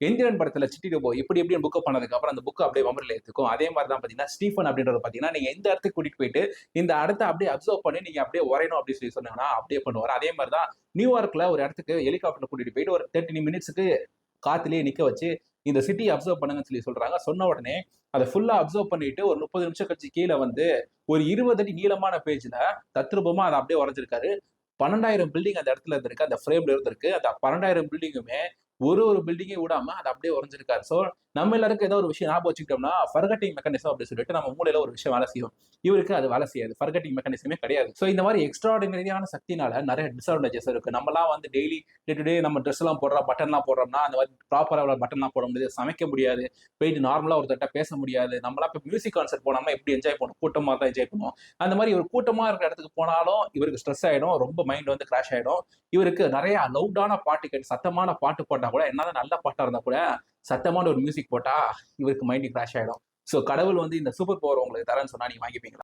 எந்திரன் படத்துல city robot இப்படி எப்படி புக்கப் பண்ணதுக்கு அப்புறம் அந்த புக்கு அப்படியே மெமரியில் எடுத்துக்கும் அதே மாதிரி தான் பார்த்தீங்கன்னா ஸ்டீஃபன் அப்படின்றது பார்த்தீங்கன்னா நீங்க எந்த இடத்துக்கு கூட்டிட்டு போயிட்டு இந்த இடத்த அப்படியே அப்சர்வ் பண்ணி நீங்க அப்படியே உரையணும் அப்படின்னு சொல்லி சொன்னாங்கன்னா அப்படியே பண்ணுவார். அதே மாதிரி தான் நியூயார்க்ல ஒரு இடத்துக்கு ஹெலிகாப்டர் கூட்டிட்டு போயிட்டு ஒரு தேர்ட்டி மினிட்ஸுக்கு காத்துலயே நிக்க வச்சு இந்த சிட்டியை அப்சர்வ் பண்ணுங்கன்னு சொல்லி சொல்றாங்க. சொன்ன உடனே அதை ஃபுல்லா அப்சர்வ் பண்ணிட்டு ஒரு முப்பது நிமிஷம் கழிச்சு கீழே வந்து ஒரு இருபது அடி நீளமான பேஜ்ல தத்ரூபமா அதை அப்படியே உரைஞ்சிருக்காரு பன்னெண்டாயிரம் பில்டிங் அந்த இடத்துல இருந்திருக்கு. அந்த ஃப்ரேம்ல இருந்திருக்கு. அந்த பன்னெண்டாயிரம் பில்டிங்குமே ஒரு ஒரு பில்டிங்கே விடாம அதை அப்படியே உறைஞ்சிருக்காரு. ஸோ நம்ம எல்லாருக்கும் ஏதோ ஒரு விஷயம் ஞாபகம் வச்சுக்கிட்டோம்னா ஃபர்கட்டிங் மெக்கானிசம் அப்படின்னு சொல்லிட்டு நம்ம மூலையில ஒரு விஷயம் வேலை செய்யும். இவருக்கு அது வேலை செய்யாது. ஃபர்கட்டிங் மெக்கானிசமே கிடையாது. ஸோ இந்த மாதிரி எக்ஸ்ட்ராடினரியான சக்தினால நிறைய டிஸ்அட்வான்டேஜஸ் இருக்கு. நம்மலாம் வந்து டெய்லி டே டு டே நம்ம ட்ரெஸ் எல்லாம் போடுறோம் பட்டன்லாம் போடுறோம்னா அந்த மாதிரி ப்ராப்பராக பட்டன்லாம் போட முடியாது. சமைக்க முடியாது. போயிட்டு நார்மலாக ஒருத்தர்கிட்ட பேச முடியாது. நம்மளாம் இப்போ மியூசிக் கான்சர்ட் போனோம்னா எப்படி என்ஜாய் பண்ணுவோம்? கூட்டமாக தான் என்ஜாய் பண்ணுவோம். அந்த மாதிரி ஒரு கூட்டமாக இருக்கிற இடத்துக்கு போனாலும் இவருக்கு ஸ்ட்ரெஸ் ஆகிடும் ரொம்ப மைண்ட் வந்து கிராஷ் ஆகிடும் இவருக்கு நிறைய லவுடான பாட்டு கேட்டு சத்தமான பாட்டு போட்டால் கூட என்னதான் நல்ல பாட்டாக இருந்தால் கூட சத்தமான ஒரு மியூசிக் போட்டால் இவருக்கு மைண்ட் கிராஷ் ஆகிடும் ஸோ கடவுள் வந்து இந்த சூப்பர் பவர் உங்களுக்கு தரேன்னு சொன்னால் நீங்கள் வாங்கிப்பீங்களா?